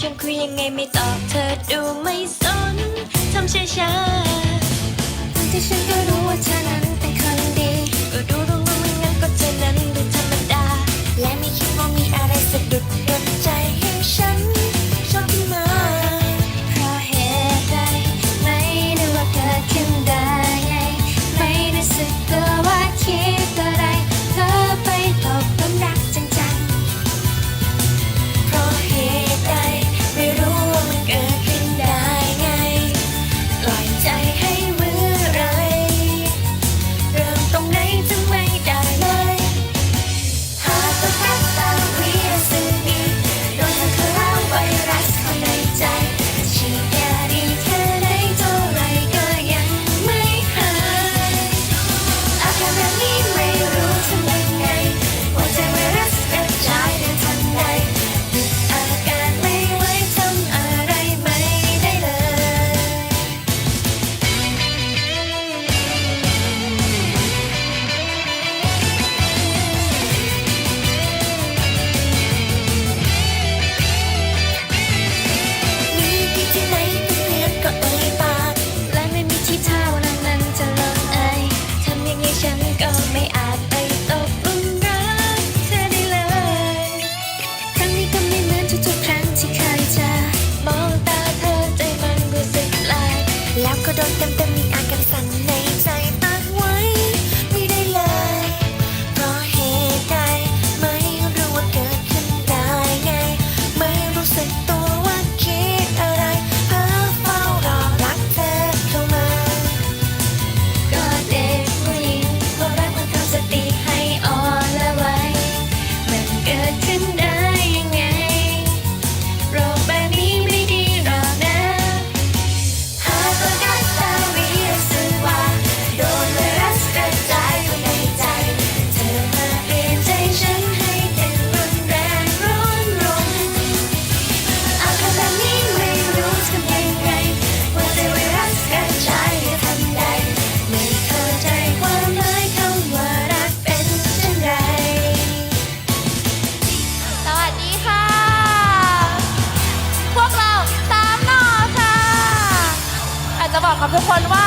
ฉันคุยยังไงไม่ตอบเธอดูไม่สนทำเฉยๆแต่ฉันก็รู้ว่าเธอนั้น crocodile บอกกับทุกคนว่า